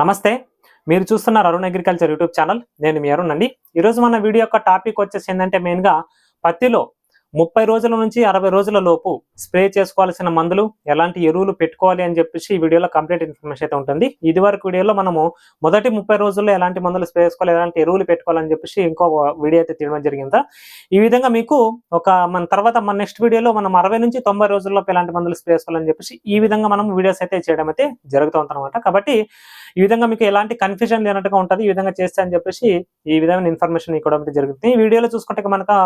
నమస్తే. మీరు చూస్తున్నారు అరుణ్ అగ్రికల్చర్ యూట్యూబ్ ఛానల్. నేను మీ అరుణ్ అండి. ఈరోజు మన వీడియో యొక్క టాపిక్ వచ్చేసి ఏంటంటే మెయిన్గా పత్తిలో ముప్పై రోజుల నుంచి అరవై రోజుల లోపు స్ప్రే చేసుకోవాల్సిన మందులు ఎలాంటి ఎరువులు పెట్టుకోవాలి అని చెప్పేసి ఈ వీడియోలో కంప్లీట్ ఇన్ఫర్మేషన్ అయితే ఉంటుంది. ఇది వరకు వీడియోలో మనము మొదటి ముప్పై రోజుల్లో ఎలాంటి మందులు స్ప్రే చేసుకోవాలి ఎలాంటి ఎరువులు పెట్టుకోవాలని చెప్పేసి ఇంకో వీడియో అయితే తీయడం జరిగింది? ఈ విధంగా మీకు ఒక మన తర్వాత మన నెక్స్ట్ వీడియోలో మనం అరవై నుంచి తొంభై రోజుల్లో ఎలాంటి మందులు స్ప్రే చేసుకోవాలని చెప్పేసి ఈ విధంగా మనం వీడియోస్ అయితే చేయడం అయితే జరుగుతూ అనమాట కాబట్టి ఈ విధంగా మీకు ఎలాంటి కన్ఫ్యూజన్ లేనట్టుగా ఉంటుంది ఈ విధంగా చేస్తే అని చెప్పేసి ఈ విధమైన ఇన్ఫర్మేషన్ ఇవ్వడం జరుగుతుంది. ఈ వీడియోలో చూసుకుంటే మనకు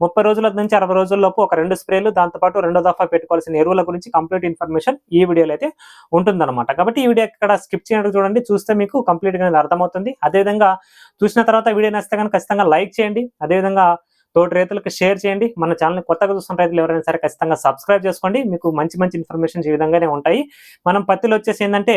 ముప్పై రోజుల నుంచి అరవై రోజుల్లోపు ఒక రెండు స్ప్రేలు దాంతోపాటు రెండో దఫా పెట్టుకోవాల్సిన ఎరువుల గురించి కంప్లీట్ ఇన్ఫర్మేషన్ ఈ వీడియోలో అయితే ఉంటుందన్నమాట. కాబట్టి ఈ వీడియో ఇక్కడ స్కిప్ చేయడం చూడండి. చూస్తే మీకు కంప్లీట్గా అర్థమవుతుంది. అదేవిధంగా చూసిన తర్వాత వీడియో నచ్చితే కనుక ఖచ్చితంగా లైక్ చేయండి. అదేవిధంగా తోటి రైతులకు షేర్ చేయండి. మన ఛానల్ని కొత్తగా చూస్తున్న రైతులు ఎవరైనా సరే ఖచ్చితంగా సబ్స్క్రైబ్ చేసుకోండి. మీకు మంచి మంచి ఇన్ఫర్మేషన్ ఈ విధంగానే ఉంటాయి. మనం పత్తిలో వచ్చేసి ఏంటంటే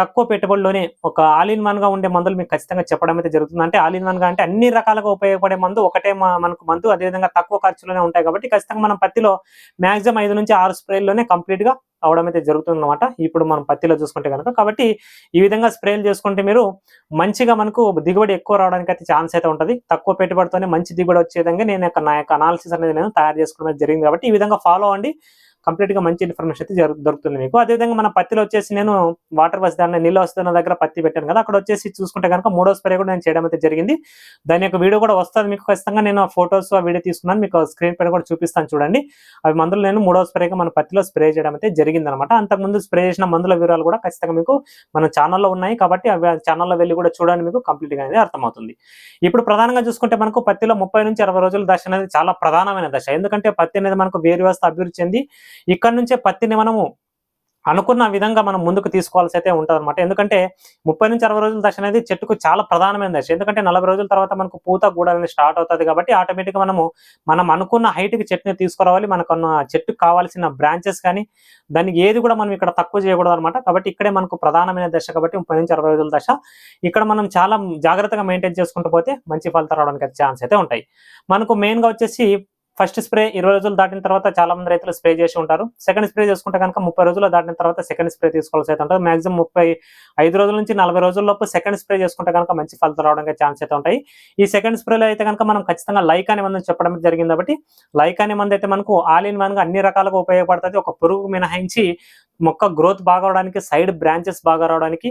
తక్కువ పెట్టుబడిలోనే ఒక ఆల్ ఇన్ వన్గా ఉండే మందులు మీకు ఖచ్చితంగా చెప్పడం అయితే జరుగుతుంది. అంటే ఆల్ ఇన్ వన్గా అంటే అన్ని రకాలుగా ఉపయోగపడే మందు ఒకటే మనకు మందు. అదేవిధంగా తక్కువ ఖర్చులోనే ఉంటాయి కాబట్టి ఖచ్చితంగా మనం పత్తిలో మాక్సిమం ఐదు నుంచి ఆరు స్ప్రేల్లోనే కంప్లీట్గా అవడం అయితే జరుగుతుంది అనమాట ఇప్పుడు మనం పత్తిలో చూసుకుంటే కనుక. కాబట్టి ఈ విధంగా స్ప్రేలు చేసుకుంటే మీరు మంచిగా మనకు దిగుబడి ఎక్కువ రావడానికి అయితే ఛాన్స్ అయితే ఉంటుంది. తక్కువ పెట్టుబడితోనే మంచి దిగుబడి వచ్చే విధంగా నేను నా యొక్క అనాలిసిస్ అనేది నేను తయారు చేసుకోవడం జరిగింది కాబట్టి ఈ విధంగా ఫాలో అవ్వండి. కంప్లీట్గా మంచి ఇన్ఫర్మేషన్ అయితే జరుగు- దొరుకుతుంది మీకు. అదేవిధంగా మన పత్తిలో వచ్చేసి నేను వాటర్ బస్ దాన్ని నీళ్ళు వస్తున్న దగ్గర పత్తి పెట్టాను కదా అక్కడ వచ్చేసి చూసుకుంటే కనుక మూడో స్ప్రే కూడా నేను చేయడం అయితే జరిగింది. దాని యొక్క వీడియో కూడా వస్తుంది మీకు ఖచ్చితంగా. నేను ఫొటోస్ ఆ వీడియో తీసుకున్నాను. మీకు స్క్రీన్ పైన కూడా చూపిస్తాను చూడండి. అవి మందులు నేను మూడో స్ప్రేగా మన పత్తిలో స్ప్రే చేయడం అయితే జరిగింది అనమాట అంతకుముందు స్ప్రే చేసిన మందుల వివరాలు కూడా ఖచ్చితంగా మీకు మన ఛానల్లో ఉన్నాయి కాబట్టి అవి ఛానల్లో వెళ్ళి కూడా చూడండి మీకు కంప్లీట్గా అనేది అర్థమవుతుంది. ఇప్పుడు ప్రధానంగా చూసుకుంటే మనకు పత్తిలో ముప్పై నుంచి అరవై రోజుల దశ అనేది చాలా ప్రధానమైన దశ. ఎందుకంటే పత్తి అనేది మనకు వేరు వ్యవస్థ అభివృద్ధి చెంది ఇక్కడ నుంచే పత్తిని మనము అనుకున్న విధంగా మనం ముందుకు తీసుకోవాల్సి అయితే ఉంటుంది అనమాట ఎందుకంటే ముప్పై నుంచి అరవై రోజుల దశ అనేది చెట్టుకు చాలా ప్రధానమైన దశ. ఎందుకంటే నలభై రోజుల తర్వాత మనకు పూత గూడ అనేది స్టార్ట్ అవుతుంది కాబట్టి ఆటోమేటిక్గా మనము మనం అనుకున్న హైట్కి చెట్టుని తీసుకురావాలి. మనకున్న చెట్టుకు కావాల్సిన బ్రాంచెస్ కానీ దానికి ఏది కూడా మనం ఇక్కడ తక్కువ చేయకూడదు అనమాట కాబట్టి ఇక్కడే మనకు ప్రధానమైన దశ కాబట్టి ముప్పై నుంచి అరవై రోజుల దశ. ఇక్కడ మనం చాలా జాగ్రత్తగా మెయింటైన్ చేసుకుంటూ పోతే మంచి ఫలితాలు రావడానికి ఛాన్స్ అయితే ఉంటాయి. మనకు మెయిన్గా వచ్చేసి ఫస్ట్ స్ప్రే ఇరవై రోజులు దాటిన తర్వాత చాలా మంది రైతులు స్ప్రే చేసి ఉంటారు. సెకండ్ స్ప్రే చేసుకుంటే కనుక ముప్పై రోజులు దాటిన తర్వాత సెకండ్ స్ప్రే తీసుకోవాల్సి అయితే ఉంటుంది. మాక్సిమం ముప్పై ఐదు రోజుల నుంచి నలభై రోజుల లోపు సెకండ్ స్ప్రే చేసుకుంటే కనుక మంచి ఫలితాలు రావడానికి ఛాన్స్ అయితే ఉంటాయి. ఈ సెకండ్ స్ప్రేలో అయితే కనుక మనం ఖచ్చితంగా లైక్ అనే మందు చెప్పడం జరిగింది కాబట్టి లైక్ అనే మంది అయితే మనకు ఆల్ ఇన్ వన్గా అన్ని రకాలుగా ఉపయోగపడుతుంది. ఒక పురుగు మినహాయించి మొక్క గ్రోత్ బాగా అవడానికి సైడ్ బ్రాంచెస్ బాగా రావడానికి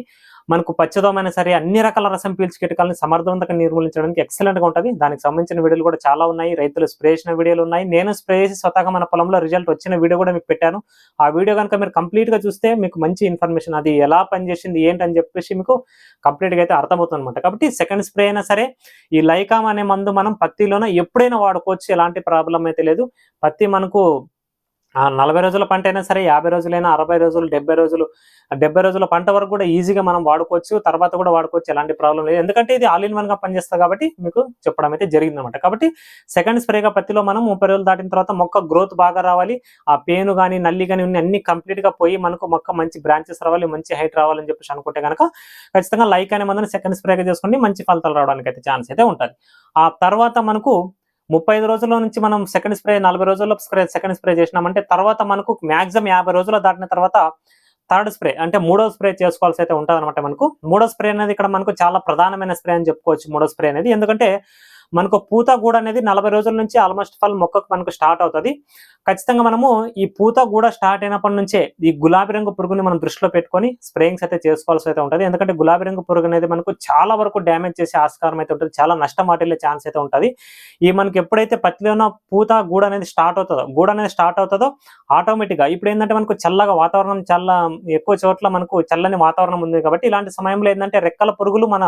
మనకు పచ్చదోమైనా సరే అన్ని రకాల రసం పీల్చి కీటకాలను సమర్థవంతంగా నిర్మూలించడానికి ఎక్సలెంట్గా ఉంటుంది. దానికి సంబంధించిన వీడియోలు కూడా చాలా ఉన్నాయి. రైతులు స్ప్రే చేసిన వీడియోలు ఉన్నాయి. నేను స్ప్రే చేసి స్వతహాగా మన పొలంలో రిజల్ట్ వచ్చిన వీడియో కూడా మీకు పెట్టాను. ఆ వీడియో కనుక మీరు కంప్లీట్గా చూస్తే మీకు మంచి ఇన్ఫర్మేషన్ అది ఎలా పనిచేసింది ఏంటని చెప్పేసి మీకు కంప్లీట్గా అయితే అర్థమవుతుంది అనమాట కాబట్టి సెకండ్ స్ప్రే అయినా సరే ఈ లైకామ్ అనే మందు మనం పత్తిలోనే ఎప్పుడైనా వాడుకోవచ్చు. ఎలాంటి ప్రాబ్లం అయితే లేదు. పత్తి మనకు నలభై రోజుల పంట అయినా సరే యాభై రోజులైనా అరవై రోజులు డెబ్బై రోజులు డెబ్బై రోజుల పంట వరకు కూడా ఈజీగా మనం వాడుకోవచ్చు తర్వాత కూడా వాడుకోవచ్చు ఎలాంటి ప్రాబ్లం లేదు. ఎందుకంటే ఇది ఆల్ ఇన్ వన్గా పనిచేస్తుంది కాబట్టి మీకు చెప్పడం అయితే జరిగింది అనమాట కాబట్టి సెకండ్ స్ప్రేగా పత్తిలో మనం ముప్పై రోజులు దాటిన తర్వాత మొక్క గ్రోత్ బాగా రావాలి. ఆ పేను కానీ నల్లి కానీ అన్ని కంప్లీట్గా పోయి మనకు మొక్క మంచి బ్రాంచెస్ రావాలి మంచి హైట్ రావాలని చెప్పేసి అనుకుంటే కనుక ఖచ్చితంగా లైక్ అనే మందని సెకండ్ స్ప్రేగా చేసుకోండి మంచి ఫలితాలు రావడానికి అయితే ఛాన్స్ అయితే ఉంటుంది. ఆ తర్వాత మనకు ముప్పై ఐదు రోజుల నుంచి మనం సెకండ్ స్ప్రే నలభై రోజుల్లో స్ప్రే సెకండ్ స్ప్రే చేసినామంటే తర్వాత మనకు మాక్సిమం యాభై రోజులు దాటిన తర్వాత థర్డ్ స్ప్రే అంటే మూడో స్ప్రే చేసుకోవాల్సి అయితే ఉంటుంది అనమాట మనకు. మూడో స్ప్రే అనేది ఇక్కడ మనకు చాలా ప్రధానమైన స్ప్రే అని చెప్పుకోవచ్చు. మూడో స్ప్రే అనేది ఎందుకంటే మనకు పూత గూడ అనేది నలభై రోజుల నుంచి ఆల్మోస్ట్ ఫాల్ మొక్కకు మనకు స్టార్ట్ అవుతుంది. ఖచ్చితంగా మనము ఈ పూత గూడ స్టార్ట్ అయినప్పటి నుంచే ఈ గులాబీ రంగు పురుగుని మనం దృష్టిలో పెట్టుకొని స్ప్రేయింగ్స్ అయితే చేసుకోవాల్సి అయితే ఉంటుంది. ఎందుకంటే గులాబీ రంగు పురుగు అనేది మనకు చాలా వరకు డ్యామేజ్ చేసే ఆస్కారం అయితే ఉంటుంది. చాలా నష్టం వాటిల్లే ఛాన్స్ అయితే ఉంటుంది. ఈ మనకి ఎప్పుడైతే పత్తిలో ఉన్న పూత గూడ అనేది స్టార్ట్ అవుతుందో గూడ అనేది స్టార్ట్ అవుతుందో ఆటోమేటిక్గా ఇప్పుడు ఏంటంటే మనకు చల్లగా వాతావరణం చల్ల ఎక్కువ చోట్ల మనకు చల్లని వాతావరణం ఉంది కాబట్టి ఇలాంటి సమయంలో ఏంటంటే రెక్కల పురుగులు మన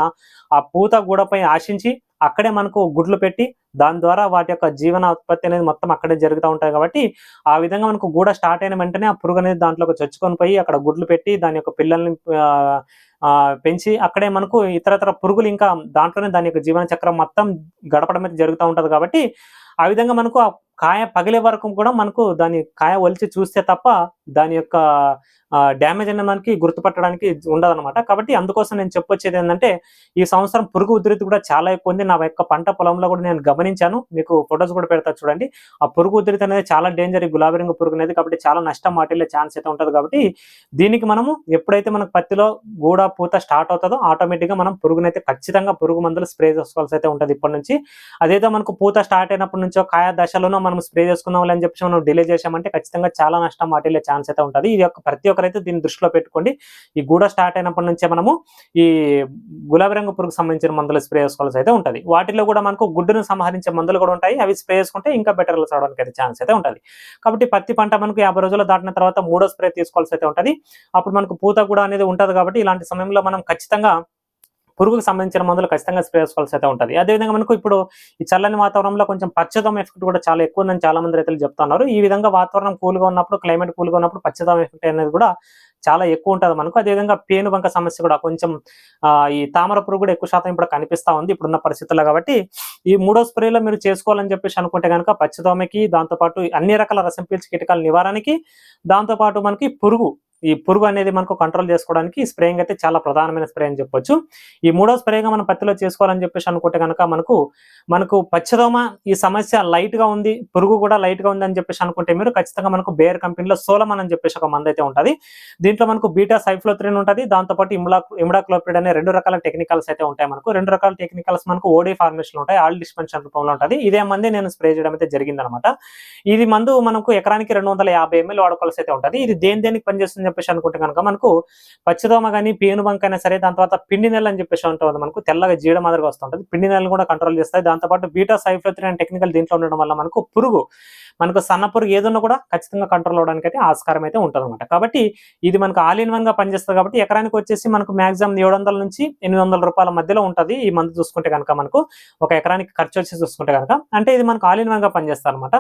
ఆ పూత గూడపై ఆశించి అక్కడే మనకు గుడ్లు పెట్టి దాని ద్వారా వాటి యొక్క జీవన ఉత్పత్తి అనేది మొత్తం అక్కడే జరుగుతూ ఉంటాయి కాబట్టి ఆ విధంగా మనకు గూడ స్టార్ట్ అయిన వెంటనే ఆ పురుగు అనేది దాంట్లోకి చొచ్చుకొని పోయి అక్కడ గుడ్లు పెట్టి దాని యొక్క పిల్లల్ని ఆ, పెంచి అక్కడే మనకు ఇతరతర పురుగులు ఇంకా దాంట్లోనే దాని యొక్క జీవన చక్రం మొత్తం గడపడం అయితే జరుగుతూ ఉంటది కాబట్టి ఆ విధంగా మనకు ఆ కాయ పగిలే వరకు కూడా మనకు దాని కాయ ఒలిచి చూస్తే తప్ప దాని యొక్క డ్యామేజ్ అనేది మనకి గుర్తుపట్టడానికి ఉండదన్నమాట. కాబట్టి అందుకోసం నేను చెప్పొచ్చేది ఏంటంటే ఈ సంవత్సరం పురుగు ఉధృతి కూడా చాలా ఎక్కువ ఉంది. నా యొక్క పంట పొలంలో కూడా నేను గమనించాను. మీకు ఫొటోస్ కూడా పెడతా చూడండి. ఆ పురుగు ఉధృతి అనేది చాలా డేంజర్. ఈ గులాబీ రంగు పురుగు అనేది కాబట్టి చాలా నష్టం వాటిల్లే ఛాన్స్ అయితే ఉంటుంది కాబట్టి దీనికి మనము ఎప్పుడైతే మనకు పత్తిలో గూడ పూత స్టార్ట్ అవుతుందో ఆటోమేటిక్గా మనం పురుగునైతే ఖచ్చితంగా పురుగు మందులు స్ప్రే చేసుకోవాల్సి అయితే ఉంటుంది ఇప్పటి నుంచి. అదేదో మనకు పూత స్టార్ట్ అయినప్పటి నుంచో కాయ దశలోనో మనం స్ప్రే చేసుకుందాం అని చెప్పి మనం డిలే చేసామంటే ఖచ్చితంగా చాలా నష్టం వాటిల్లే ఛాన్స్ అయితే ఉంటుంది. ఇది యొక్క ప్రతి ఒక్కరైతే దీన్ని దృష్టిలో పెట్టుకోండి. ఈ గూడ స్టార్ట్ అయినప్పటి నుంచే మనము ఈ గులాబీ రంగు పురుగు సంబంధించిన మందులు స్ప్రే చేసుకోవాల్సి అయితే ఉంటుంది. వాటిలో కూడా మనకు గుడ్డును సంహరించే మందులు కూడా ఉంటాయి. అవి స్ప్రే చేసుకుంటే ఇంకా బెటర్ రిజల్ట్స్ అవడానికి అయితే ఛాన్స్ అయితే ఉంటుంది. కాబట్టి పత్తి పంట మనకు యాభై రోజులు దాటిన తర్వాత మూడో స్ప్రే తీసుకోవాల్సి అయితే ఉంటుంది. అప్పుడు మనకు పూత కూడా అనేది ఉంటుంది కాబట్టి ఇలాంటి సమయంలో మనం ఖచ్చితంగా పురుగుకు సంబంధించిన మందులు ఖచ్చితంగా స్ప్రే చేసుకోవాల్సి అయితే ఉంటుంది. అదేవిధంగా మనకు ఇప్పుడు ఈ చల్లని వాతావరణంలో కొంచెం పచ్చదం ఎఫెక్ట్ కూడా చాలా ఎక్కువ ఉందని చాలా మంది రైతులు చెప్తున్నారు. ఈ విధంగా వాతావరణం కూల్గా ఉన్నప్పుడు క్లైమేట్ కూల్గా ఉన్నప్పుడు పచ్చదం ఎఫెక్ట్ అనేది కూడా చాలా ఎక్కువ ఉంటుంది మనకు. అదేవిధంగా పేను బంక సమస్య కూడా కొంచెం ఆ, ఈ తామర పురుగు కూడా ఎక్కువ శాతం ఇప్పుడు కనిపిస్తా ఉంది ఇప్పుడున్న పరిస్థితుల్లో కాబట్టి. ఈ మూడో స్ప్రేలో మీరు చేసుకోవాలని చెప్పేసి అనుకుంటే కనుక పచ్చదోమకి దాంతోపాటు అన్ని రకాల రసం పీల్చి కీటకాల నివారణకి దాంతోపాటు మనకి పురుగు ఈ పురుగు అనేది మనకు కంట్రోల్ చేసుకోవడానికి స్ప్రేయింగ్ అయితే చాలా ప్రధానమైన స్ప్రే అని చెప్పొచ్చు. ఈ మూడో స్ప్రేగా మనం పత్తిలో చేసుకోవాలని చెప్పేసి అనుకుంటే కనుక మనకు మనకు పచ్చదోమ ఈ సమస్య లైట్గా ఉంది పురుగు కూడా లైట్గా ఉంది అని చెప్పేసి అనుకుంటే మీరు ఖచ్చితంగా మనకు బేర్ కంపెనీలో సోలమన్ అని చెప్పేసి ఒక మంది అయితే ఉంటుంది. దీంట్లో మనకు బీటా సైఫ్లోత్రిన్ ఉంటుంది దాంతోపాటు ఇమ్లా ఇమ్డాక్లోపిడ్ అనే రెండు రకాల టెక్నికల్స్ అయితే ఉంటాయి మనకు. రెండు రకాల టెక్నికల్స్ మనకు ఓడి ఫార్మేషన్ ఉంటాయి ఆల్ డిస్పెన్షన్ రూపంలో ఉంటుంది. ఇదే మంది నేను స్ప్రే చేయడం అయితే జరిగిందనమాట. ఇది మందు మనకు ఎకరానికి రెండు వందల యాభై ఎంఎల్ వాడుకోవాల్సి అయితే ఉంటుంది. ఇది దేని దేనికి పనిచేస్తుంది చెప్పేసి అనుకుంటే కనుక మనకు పచ్చదోమ కానీ పేను బంక్ అయినా సరే దాని తర్వాత పిండి నెల అని చెప్పేసి ఉంటుంది మనకు తెల్లగా జీడ మాదిరిగా వస్తుంటుంది. పిండి నెలను కూడా కంట్రోల్ చేస్తాయి. దాంతోపాటు బీటా సైఫ్లోత్రి అనే టెక్నికల్ దీంట్లో ఉండడం వల్ల మనకు పురుగు మనకు సన్నపురుగు ఏదన్నా కూడా ఖచ్చితంగా కంట్రోల్ అవడానికి అయితే ఆస్కారం అయితే ఉంటుంది అనమాట కాబట్టి ఇది మనకు ఆల్ ఇన్ వన్గా పనిచేస్తుంది కాబట్టి ఎకరానికి వచ్చేసి మనకు మాక్సిమం ఏడు వందల నుంచి ఎనిమిది వందల రూపాయల మధ్యలో ఉంటుంది ఈ మందు చూసుకుంటే కనుక మనకు. ఒక ఎకరానికి ఖర్చు వచ్చి చూసుకుంటే కనుక. అంటే ఇది మనకు ఆల్ ఇన్ వన్గా పనిచేస్తుంది అనమాట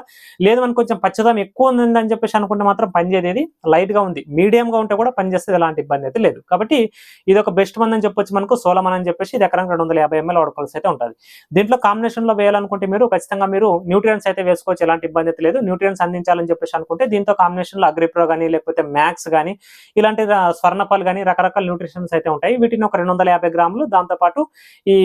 లేదు మనకు కొంచెం పచ్చదనం ఎక్కువ ఉందని చెప్పేసి అనుకుంటే మాత్రం పనిచేయదు లైట్గా ఉంది. మీడియం గా ఉంటే కూడా పనిచేస్తే ఎలాంటి ఇబ్బంది అయితే లేదు. కాబట్టి ఇది ఒక బెస్ట్ మంది అని చెప్పొచ్చు మనకు. సోలమన్ అని చెప్పేసి ఇది ఎకరానికి రెండు వందల యాభై ఎంఎల్ వాడుకోవాల్సి అయితే ఉంటుంది. దీంట్లో కాంబినేషన్లో వేయాలనుకుంటే మీరు ఖచ్చితంగా మీరు న్యూట్రియన్స్ అయితే వేసుకోవచ్చు. ఎలాంటి ఇబ్బంది అయితే లేదు. న్యూట్రియన్స్ అందించాలని చెప్పేసి అనుకుంటే దీంతో కాంబినేషన్లో అగ్రిప్రో కానీ లేకపోతే మ్యాక్స్ కానీ ఇలాంటి స్వర్ణపాలు కానీ రకరకాల న్యూట్రిషన్స్ అయితే ఉంటాయి. వీటిని ఒక రెండు వందల యాభై గ్రాములు దాంతోపాటు ఈ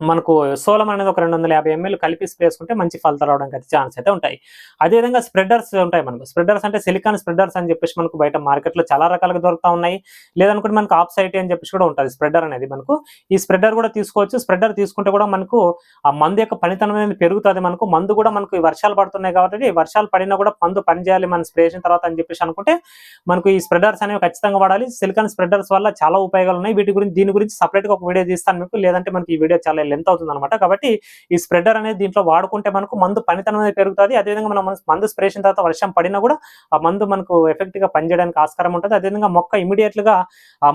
మనకు సోలం అనేది ఒక రెండు వందల యాభై ఎంఎల్ కలిపి స్ప్రే మంచి ఫలితాలు రావడానికి అయితే ఛాన్స్ అయితే ఉంటాయి. అదేవిధంగా స్ప్రెడర్స్ ఉంటాయి మనకు. స్ప్రెడర్స్ అంటే సిలికాన్ స్ప్రెడర్స్ అని చెప్పేసి మనకు బయట మార్కెట్లో చాలా రకాలుగా దొరుకుతా ఉన్నాయి. లేదనుకుంటే మనకు ఆఫ్ సైట్ అని చెప్పేసి కూడా ఉంటుంది స్ప్రెడర్ అనేది మనకు. ఈ స్ప్రెడర్ కూడా తీసుకోవచ్చు. స్ప్రెడర్ తీసుకుంటే కూడా మనకు ఆ మందు యొక్క పనితనం అనేది పెరుగుతుంది మనకు. మందు కూడా మనకు వర్షాలు పడుతున్నాయి కాబట్టి వర్షాలు పడినా కూడా మందు పనిచేయాలి మనం స్ప్రే చేసిన తర్వాత అని చెప్పేసి అనుకుంటే మనకు ఈ స్ప్రెడర్స్ అనేవి ఖచ్చితంగా వాడాలి. సిలికాన్ స్ప్రెడర్స్ వల్ల చాలా ఉపయోగాలు ఉన్నాయి. వీటి గురించి దీని గురించి సపరేట్గా ఒక వీడియో తీస్తాను మీకు. లేదంటే మనకి ఈ వీడియో చాలా లెంత్ అవుతుంది అనమాట కాబట్టి ఈ స్ప్రెడర్ అనేది దీంట్లో వాడుకుంటే మనకు మందు పనితనం అనేది పెరుగుతుంది. అదేవిధంగా మనం మందు స్ప్రే చేసిన తర్వాత వర్షం పడినా కూడా ఆ మందు మనకు ఎఫెక్ట్గా పనిచేయడానికి ఆస్కారం ఉంటుంది. అదేవిధంగా మొక్క ఇమీడియట్గా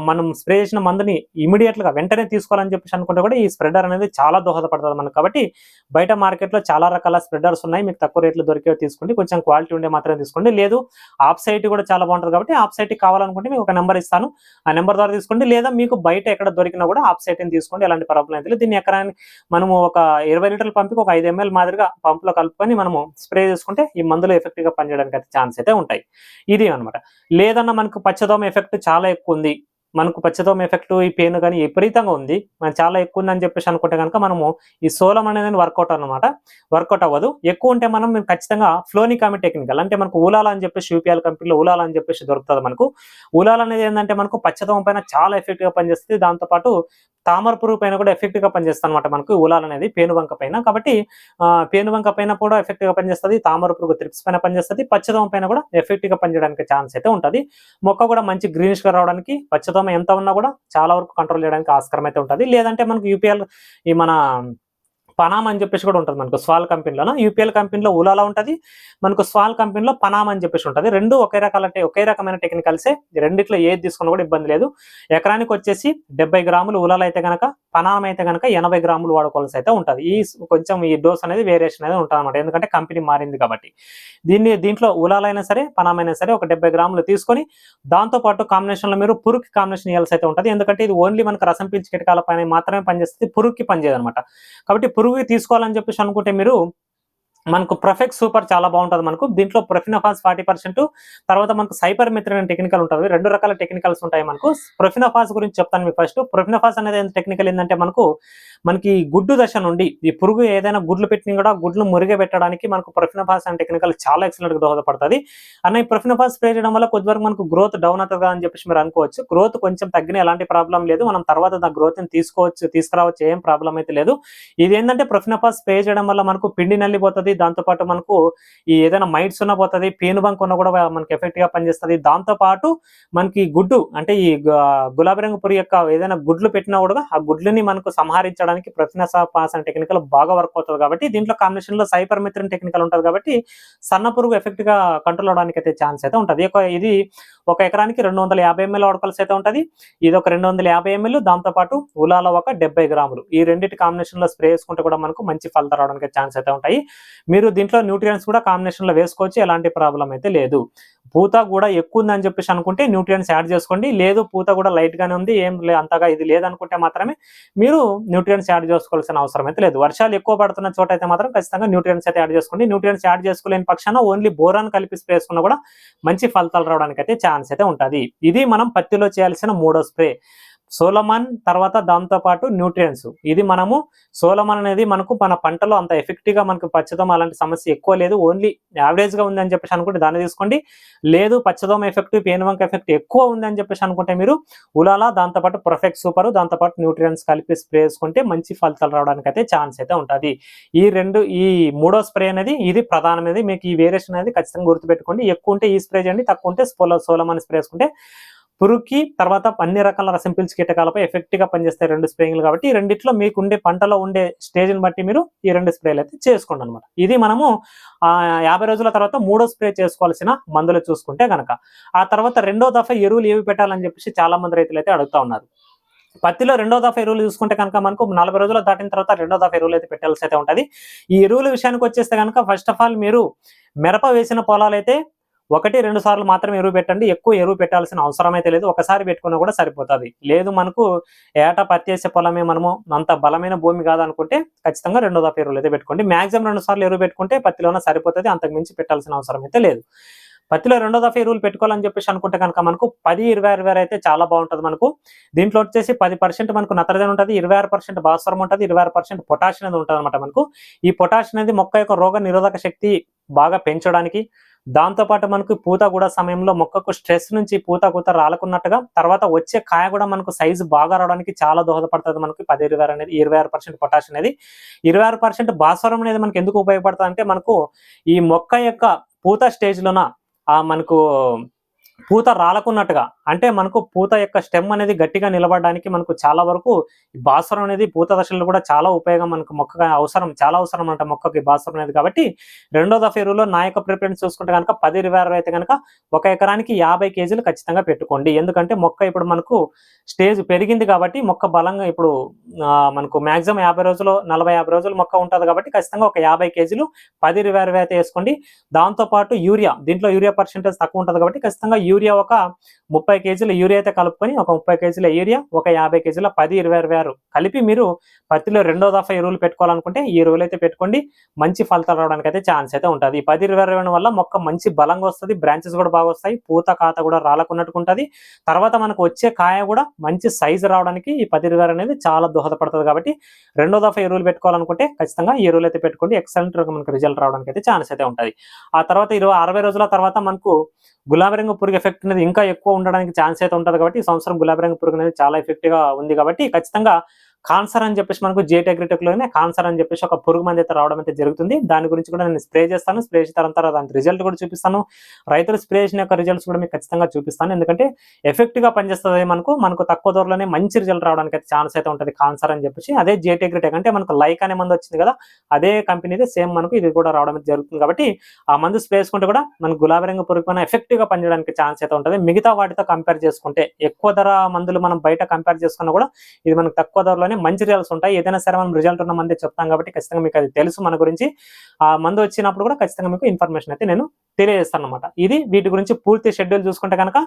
మనం స్ప్రే చేసిన మందుని ఇమీడియట్గా వెంటనే తీసుకోవాలని చెప్పేసి అనుకుంటే కూడా ఈ స్ప్రెడర్ అనేది చాలా దోహదపడుతుంది మనకు. కాబట్టి బయట మార్కెట్లో చాలా రకాల స్ప్రెడర్స్ ఉన్నాయి. మీకు తక్కువ రేట్లు దొరికేవి తీసుకోండి. కొంచెం క్వాలిటీ ఉండే మాత్రమే తీసుకోండి. లేదు ఆఫ్ సైట్ కూడా చాలా బాగుంటుంది కాబట్టి ఆఫ్ సైట్ కావాలనుకుంటే మీకు ఒక నెంబర్ ఇస్తాను. ఆ నెంబర్ ద్వారా తీసుకోండి. లేదా మీకు బయట ఎక్కడ దొరికినా కూడా ఆఫ్ సైట్ తీసుకోండి. ఎలాంటి ప్రాబ్లం అయితే దీన్ని ఎక్కడ ఎకరానికి మనము ఒక ఇరవై లీటర్ల పంపికి ఒక ఐదు ఎంఎల్ మాదిరిగా పంపులో కలుపుకొని మనము స్ప్రే చేసుకుంటే ఈ మందులు ఎఫెక్టివ్గా పనిచేయడానికి అయితే ఛాన్స్ అయితే ఉంటాయి. ఇది అన్నమాట. లేదన్న మనకు పచ్చదోమ ఎఫెక్ట్ చాలా ఎక్కువ ఉంది. మనకు పచ్చదోమ ఎఫెక్ట్ ఈ పెయిన్ కానీ విపరీతంగా ఉంది. మనం చాలా ఎక్కువ ఉందని చెప్పేసి అనుకుంటే కనుక మనము ఈ సోలం అనేది వర్కౌట్ అన్నమాట. వర్కౌట్ అవ్వదు. ఎక్కువ ఉంటే మనం ఖచ్చితంగా ఫ్లోనికామి టెక్నికల్ అంటే మనకు ఊలాల అని చెప్పేసి యూపీఎల్ కంపెనీలో ఊలాల అని చెప్పేసి దొరుకుతుంది మనకు. ఊలాల అనేది ఏంటంటే మనకు పచ్చదోమ పైన చాలా ఎఫెక్ట్గా పనిచేస్తుంది. దాంతోపాటు తామర పురుగు పైన కూడా ఎఫెక్ట్గా పనిచేస్తుంది అనమాట మనకు ఊలాల అనేది పేనువంక పైన. కాబట్టి ఆ, పైన కూడా ఎఫెక్ట్గా పనిచేస్తుంది. తామర పురుగు త్రిప్స్ పైన పనిచేస్తుంది. పచ్చదోమ పైన కూడా ఎఫెక్ట్గా పనిచేయడానికి ఛాన్స్ అయితే ఉంటుంది. మొక్క కూడా మంచి గ్రీనిష్గా రావడానికి పచ్చదోమ ఎంత ఉన్నా కూడా చాలా వరకు కంట్రోల్ చేయడానికి ఆస్కారం అయితే ఉంటుంది. లేదంటే మనకు యూపీఎల్ ఈ మన పనామ్ అని చెప్పేసి కూడా ఉంటుంది మనకు స్వాల్ కంపెనీలో యూపీఎల్ కంపెనీలో ఉలాలా ఉంటుంది. మనకు స్వాల్ కంపెనీలో పనామ్ అని చెప్పేసి ఉంటుంది. రెండు ఒకే రకాల ఒకే రకమైన టెక్నికల్సే. రెండిట్లో ఏది తీసుకున్నా కూడా ఇబ్బంది లేదు. ఎకరానికి వచ్చేసి డెబ్బై గ్రాములు ఉలాలు అయితే కనుక పనామ్ అయితే కనుక ఎనభై గ్రాములు వాడుకోవాల్సి అయితే ఉంటుంది. ఈ కొంచెం ఈ డోస్ అనేది వేరియేషన్ అనేది ఉంటుంది అనమాట ఎందుకంటే కంపెనీ మారింది కాబట్టి. దీన్ని దీంట్లో ఉలాలైనా సరే పనామైనా సరే ఒక డెబ్బై గ్రాములు తీసుకొని దాంతో పాటు కాంబినేషన్లో మీరు పురుగు కాంబినేషన్ ఇవ్వాల్సి అయితే ఉంటుంది. ఎందుకంటే ఇది ఓన్లీ మనకు రసం పీల్చి కిటకాల పైన మాత్రమే పనిచేస్తుంది. పురుగుకి పనిచేయదు అనమాట కాబట్టి పురుగు తీసుకోవాలని చెప్పేసి అనుకుంటే మీరు మనకు ప్రొఫెక్ట్ సూపర్ చాలా బాగుంటుంది మనకు. దీంట్లో ప్రొఫినోఫాస్ ఫార్టీ పర్సెంట్ తర్వాత మనకు సైపర్ మిత్రన్ టెక్నికల్ ఉంటుంది. రెండు రకాల టెక్నికల్స్ ఉంటాయి మనకు. ప్రొఫినోఫాస్ గురించి చెప్తాను మీకు ఫస్ట్. ప్రొఫినోఫాస్ అనేది టెక్నికల్ ఏంటంటే మనకు మనకి గుడ్డు దశ నుండి ఈ పురుగు ఏదైనా గుడ్లు పెట్టిన కూడా గుడ్లు మురిగబెట్టడానికి మనకు ప్రొఫినోఫాస్ అండ్ టెక్నికల్ చాలా ఎక్సలెంట్గా దోహదపడుతుంది. అన్న ఈ ప్రొఫినోఫాస్ స్ప్రే చేయడం వల్ల కొద్దివరకు మనకు గ్రోత్ డౌన్ అవుతుంది అని చెప్పేసి మీరు అనుకోవచ్చు. గ్రోత్ కొంచెం తగ్గిన ఎలాంటి ప్రాబ్లం లేదు. మనం తర్వాత దాని గ్రోత్ని తీసుకోవచ్చు తీసుకురావచ్చు ఏం ప్రాబ్లం అయితే లేదు. ఇది ఏంటంటే ప్రొఫినోఫాస్ స్ప్రే చేయడం వల్ల మనకు పిండి నల్లిపోతుంది దాంతోపాటు మనకు ఈ ఏదైనా మైట్స్ ఉన్న పోతుంది పేను బంక్ ఉన్న కూడా మనకి ఎఫెక్ట్గా పనిచేస్తుంది. దాంతో పాటు మనకి గుడ్డు అంటే ఈ గులాబీ రంగు పురి యొక్క ఏదైనా గుడ్లు పెట్టినా కూడా ఆ గుడ్లని మనకు సంహరించడానికి ప్రతినస పాస్ అనే టెక్నికల్ బాగా వర్క్ అవుతుంది కాబట్టి దీంట్లో కాంబినేషన్లో సైపర్ మిత్రన్ టెక్నికల్ ఉంటుంది కాబట్టి సన్న పురుగు ఎఫెక్ట్గా కంట్రోల్ అవడానికి అయితే ఛాన్స్ అయితే ఉంటుంది. ఇది ఒక ఎకరానికి రెండు వందల యాభై ఎంఎల్ వాడుకోవాల్సి అయితే ఉంటుంది. ఇది ఒక రెండు వందల యాభై ఎంఎల్ దాంతో పాటు ఉలాలో ఒక డెబ్బై గ్రాములు. ఈ రెండింటి కాంబినేషన్లో స్ప్రే చేసుకుంటే కూడా మనకు మంచి ఫలితం రావడానికి ఛాన్స్ అయితే ఉంటాయి. మీరు దీంట్లో న్యూట్రియన్స్ కూడా కాంబినేషన్లో వేసుకోవచ్చు ఎలాంటి ప్రాబ్లం అయితే లేదు. పూత కూడా ఎక్కువ ఉందని చెప్పేసి అనుకుంటే న్యూట్రియన్స్ యాడ్ చేసుకోండి. లేదు పూత కూడా లైట్ గానే ఉంది ఏం అంతగా ఇది లేదనుకుంటే మాత్రమే మీరు న్యూట్రియన్స్ యాడ్ చేసుకోవాల్సిన అవసరం అయితే లేదు. వర్షాలు ఎక్కువ పడుతున్న చోట అయితే మాత్రం ఖచ్చితంగా న్యూట్రియన్స్ అయితే యాడ్ చేసుకోండి. న్యూట్రియన్స్ యాడ్ చేసుకోలేని పక్షాన ఓన్లీ బోరాన్ కలిపి స్ప్రే చేసుకున్నా కూడా మంచి ఫలితాలు రావడానికి అయితే ఛాన్స్ అయితే ఉంటుంది. ఇది మనం పత్తిలో చేయాల్సిన మూడో స్ప్రే సోలమన్ తర్వాత దాంతో పాటు న్యూట్రియన్స్. ఇది మనము సోలమన్ అనేది మనకు మన పంటలో అంత ఎఫెక్టివ్గా మనకు పచ్చదోమ అలాంటి సమస్య ఎక్కువ లేదు. ఓన్లీ యావరేజ్గా ఉందని చెప్పేసి అనుకుంటే దాన్ని తీసుకోండి. లేదు పచ్చదోమ ఎఫెక్ట్ పేనువంక ఎఫెక్ట్ ఎక్కువ ఉందని చెప్పేసి అనుకుంటే మీరు ఉలాలా దాంతోపాటు ప్రొఫెక్ట్ సూపర్ దాంతోపాటు న్యూట్రియన్స్ కలిపి స్ప్రే చేసుకుంటే మంచి ఫలితాలు రావడానికి అయితే ఛాన్స్ అయితే ఉంటుంది. ఈ రెండు ఈ మూడో స్ప్రే అనేది ఇది ప్రధానమైనది. మీకు ఈ వేరియేషన్ అనేది ఖచ్చితంగా గుర్తుపెట్టుకోండి. ఎక్కువ ఉంటే ఈ స్ప్రే చేయండి తక్కువ ఉంటే సోలమన్ స్ప్రే చేసుకుంటే పురుగుకి తర్వాత అన్ని రకాల రసం పీల్చి కీటకాలపై ఎఫెక్ట్గా పనిచేస్తాయి రెండు స్ప్రేయింగ్లు కాబట్టి ఈ రెండిట్లో మీకు ఉండే పంటలో ఉండే స్టేజ్ని బట్టి మీరు ఈ రెండు స్ప్రేలు అయితే చేసుకోండి అనమాట ఇది మనము యాభై రోజుల తర్వాత మూడో స్ప్రే చేసుకోవాల్సిన మందులు చూసుకుంటే గనక. ఆ తర్వాత రెండో దఫా ఎరువులు ఏవి పెట్టాలని చెప్పేసి చాలా మంది రైతులు అయితే అడుగుతా ఉన్నారు. పత్తిలో రెండో దఫా ఎరువులు చూసుకుంటే కనుక మనకు నలభై రోజులు దాటిన తర్వాత రెండో దఫా ఎరువులు అయితే పెట్టాల్సి అయితే ఉంటుంది. ఈ ఎరువుల విషయానికి వచ్చేస్తే కనుక ఫస్ట్ ఆఫ్ ఆల్ మీరు మిరప వేసిన పొలాలు అయితే ఒకటి రెండు సార్లు మాత్రమే ఎరువు పెట్టండి. ఎక్కువ ఎరువు పెట్టాల్సిన అవసరం అయితే లేదు ఒకసారి పెట్టుకున్నా కూడా సరిపోతుంది. లేదు మనకు ఏటా పత్తి పొలమే మనము అంత బలమైన భూమి కాదనుకుంటే ఖచ్చితంగా రెండో దఫా ఎరువులు అయితే పెట్టుకోండి. మాక్సిమం రెండు సార్లు ఎరువు పెట్టుకుంటే పత్తిలోనే సరిపోతుంది. అంతకు మించి పెట్టాల్సిన అవసరం అయితే లేదు. పత్తిలో రెండో దఫా ఎరువులు పెట్టుకోవాలని చెప్పేసి అనుకుంటే కనుక మనకు పది ఇరవై ఇరవై అయితే చాలా బాగుంటుంది మనకు. దీంట్లో వచ్చేసి పది పర్సెంట్ మనకు నత్రజని ఉంటుంది ఇరవై ఆరు పర్సెంట్ భాస్వరం ఉంటుంది ఇరవై ఆరు పర్సెంట్ పొటాష్ అనేది ఉంటుంది అనమాట మనకు. ఈ పొటాష్ అనేది మొక్క యొక్క రోగ నిరోధక శక్తి బాగా పెంచడానికి దాంతో పాటు మనకు పూత కూడా సమయంలో మొక్కకు స్ట్రెస్ నుంచి పూత కూత రాలకున్నట్టుగా తర్వాత వచ్చే కాయ కూడా మనకు సైజు బాగా రావడానికి చాలా దోహదపడుతుంది మనకి. పది ఇరవై ఆరు అనేది ఇరవై ఆరు పర్సెంట్ పొటాష్ అనేది. ఇరవై ఆరు పర్సెంట్ భాస్వరం అనేది మనకి ఎందుకు ఉపయోగపడుతుంది అంటే మనకు ఈ మొక్క యొక్క పూత స్టేజ్ లోన ఆ మనకు పూత రాలకున్నట్టుగా అంటే మనకు పూత యొక్క స్టెమ్ అనేది గట్టిగా నిలబడడానికి మనకు చాలా వరకు ఈ భాస్వరం అనేది పూత దశలో కూడా చాలా ఉపయోగం మనకు మొక్కగా అవసరం చాలా అవసరం అంట మొక్కకి బాసరం అనేది. కాబట్టి రెండో దఫ ఎరువులో నా యొక్క ప్రిఫరెన్స్ చూసుకుంటే కనుక పది ఇరవై అరవై అయితే కనుక ఒక ఎకరానికి యాభై కేజీలు ఖచ్చితంగా పెట్టుకోండి. ఎందుకంటే మొక్క ఇప్పుడు మనకు స్టేజ్ పెరిగింది కాబట్టి మొక్క బలంగా ఇప్పుడు మనకు మాక్సిమం యాభై రోజులు నలభై యాభై రోజులు మొక్క ఉంటుంది కాబట్టి ఖచ్చితంగా ఒక యాభై కేజీలు పది ఇరవై అరవై అయితే వేసుకోండి. దాంతో పాటు యూరియా దీంట్లో యూరియా పర్సెంటేజ్ తక్కువ ఉంటుంది కాబట్టి ఖచ్చితంగా యూరియా ఒక ముప్పై ముప్పై కేజీల యూరియా అయితే కలుపుకొని ఒక ముప్పై కేజీల యూరియా ఒక యాభై కేజీల పది ఇరవై ఇరవై ఆరు కలిపి మీరు పత్తిలో రెండో దఫా ఎరువులు పెట్టుకోవాలనుకుంటే ఈ ఎరువులు అయితే పెట్టుకోండి. మంచి ఫలితాలు రావడానికి అయితే ఛాన్స్ అయితే ఉంటుంది. ఈ పది ఇరవై ఇరవై వల్ల మొక్క మంచి బలంగా వస్తుంది బ్రాంచెస్ కూడా బాగా వస్తాయి పూత కాత కూడా రాలకున్నట్టుగా ఉంటుంది. తర్వాత మనకు వచ్చే కాయ కూడా మంచి సైజు రావడానికి ఈ పది ఇరవై అనేది చాలా దోహదపడుతుంది కాబట్టి రెండో దఫా ఎరువులు పెట్టుకోవాలనుకుంటే ఖచ్చితంగా ఈ ఎరువులు అయితే పెట్టుకోండి. ఎక్సలెంట్ మనకు రిజల్ట్ రావడానికి అయితే ఛాన్స్ అయితే ఉంటుంది. ఆ తర్వాత ఇరవై అరవై రోజుల తర్వాత మనకు గులాబీ రంగు పురుగు ఎఫెక్ట్ అనేది ఇంకా ఎక్కువ ఉండడానికి ఛాన్స్ అయితే ఉంటుంది కాబట్టి ఈ సంవత్సరం గులాబీ రంగు పురుగు అనేది చాలా ఎఫెక్ట్గా ఉంది కాబట్టి ఖచ్చితంగా కాన్సర్ అని చెప్పేసి మనకు జేటెగ్రిటెక్లోనే కాన్సర్ అని చెప్పేసి ఒక పురుగు మంది అయితే రావడం అయితే జరుగుతుంది. దాని గురించి కూడా నేను స్ప్రే చేస్తాను. స్ప్రే చేసిన తర్వాత దాని రిజల్ట్ కూడా చూపిస్తాను. రైతులు స్ప్రే చేసిన యొక్క రిజల్ట్స్ కూడా మీకు ఖచ్చితంగా చూపిస్తాను. ఎందుకంటే ఎఫెక్ట్గా పనిచేస్తుంది మనకు మనకు తక్కువ ధరలోనే మంచి రిజల్ట్ రావడానికి అయితే ఛాన్స్ అయితే ఉంటుంది కాన్సర్ అని చెప్పేసి. అదే జేటెగ్రిటెక్ అంటే మనకు లైక్ అనే మందు వచ్చింది కదా అదే కంపెనీదే సేమ్ మనకు ఇది కూడా రావడం జరుగుతుంది కాబట్టి ఆ మందు స్ప్రే చేసుకుంటే కూడా మనకు గులాబీ రంగు పురుగు పైన ఎఫెక్టివ్గా పనిచేయడానికి ఛాన్స్ అయితే ఉంటుంది. మిగతా వాటితో కంపేర్ చేసుకుంటే ఎక్కువ ధర మందులు మనం బయట కంపేర్ చేసుకున్నా కూడా ఇది మనకు తక్కువ ధరలోనే మంచి రిజల్ట్స్ ఉంటాయి. ఏదైనా సరే మనం రిజల్ట్ ఉన్న మందే చెప్తాం కాబట్టి ఖచ్చితంగా మీకు అది తెలుసు మన గురించి. ఆ మందు వచ్చినప్పుడు కూడా ఖచ్చితంగా మీకు ఇన్ఫర్మేషన్ అయితే నేను తెలియజేస్తాను అనమాట ఇది వీటి గురించి పూర్తి షెడ్యూల్ చూసుకుంటే కనుక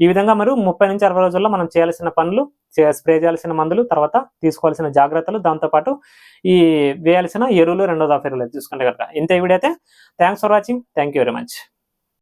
ఈ విధంగా మరి ముప్పై నుంచి అరవై రోజుల్లో మనం చేయాల్సిన పనులు స్ప్రే చేయాల్సిన మందులు తర్వాత తీసుకోవాల్సిన జాగ్రత్తలు దాంతోపాటు ఈ వేయాల్సిన ఎరువులు రెండో దాఫ్ ఎరువులు చూసుకుంటే కనుక. ఇంత వీడియో అయితే. Thanks for watching thank you very much